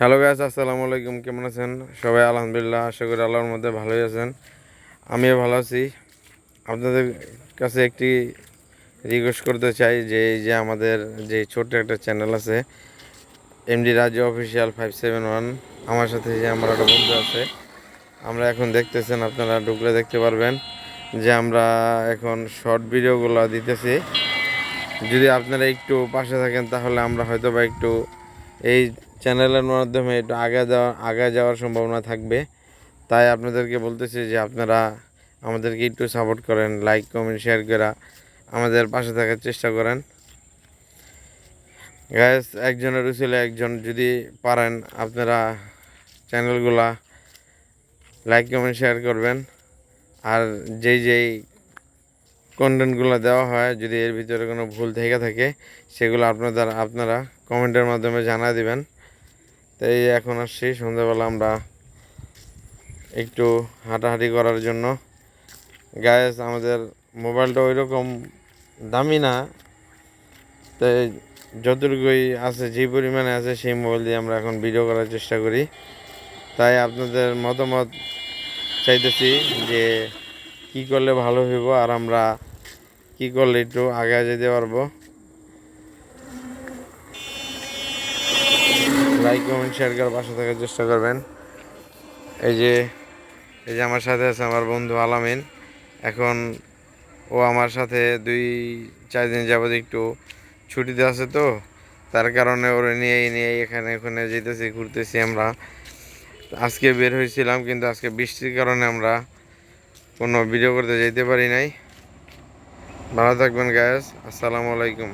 Hello গাছ আসসালামু আলাইকুম, কেমন আছেন? সবাই আলহামদুলিল্লাহ, আশা করি আল্লাহর মধ্যে ভালোই আছেন। আমিও ভালো আছি। আপনাদের কাছে একটি রিকোয়েস্ট করতে চাই, যে এই যে আমাদের যে ছোট্ট একটা চ্যানেল আছে এমডি রাজ্য অফিসিয়াল ফাইভ সেভেন ওয়ান আমার সাথে যে আমার একটা বন্ধু আছে, আমরা এখন দেখতেছেন, আপনারা ঢুকলে দেখতে পারবেন যে আমরা এখন শর্ট ভিডিওগুলো দিতেছি। যদি আপনারা একটু পাশে থাকেন, তাহলে আমরা হয়তো বা একটু এই চ্যানেলের মাধ্যমে একটু আগে যাওয়া আগে যাওয়ার সম্ভাবনা থাকবে। তাই আপনাদেরকে বলতেছি যে আপনারা আমাদেরকে একটু সাপোর্ট করেন লাইক কমেন্ট শেয়ার করা আমাদের পাশে থাকার চেষ্টা করেন। গ্যাস একজনের উচিলে একজন যদি পারেন, আপনারা চ্যানেলগুলা লাইক কমেন্ট শেয়ার করবেন। আর যেই যেই কন্টেন্টগুলো দেওয়া হয়, যদি এর ভিতরে কোনো ভুল থেকে থাকে, সেগুলো আপনাদের আপনারা কমেন্টের মাধ্যমে জানা দিবেন। তো এই এখন আসছি সন্ধ্যাবেলা আমরা একটু হাঁটাহাঁটি করার জন্য। গ্যাস আমাদের মোবাইলটা ওই রকম দামি না। তাই যতটুকুই আছে, যে পরিমাণে আছে, সেই মোবাইল দিয়ে আমরা এখন ভিডিও করার চেষ্টা করি। তাই আপনাদের মতামত চাইতেছি যে কি করলে ভালো হইব আর আমরা কি করলে একটু আগে যেতে পারব। লাইক কমেন্ট শেয়ার করার পাশে থাকার চেষ্টা করবেন। এই যে এই যে আমার সাথে আছে আমার বন্ধু আলামিন। এখন ও আমার সাথে দুই, চার দিন যাবত একটু ছুটিতে আছে তো, তার কারণে ওরে নিয়ে নিয়ে এখানে, ওখানে যেতেছি, ঘুরতেছি আমরা। আজকে বের হয়েছিলাম, কিন্তু আজকে বৃষ্টির কারণে আমরা কোনো ভিডিও করতে যেতে পারি নাই। ভালো থাকবেন গ্যাস আসসালামু আলাইকুম।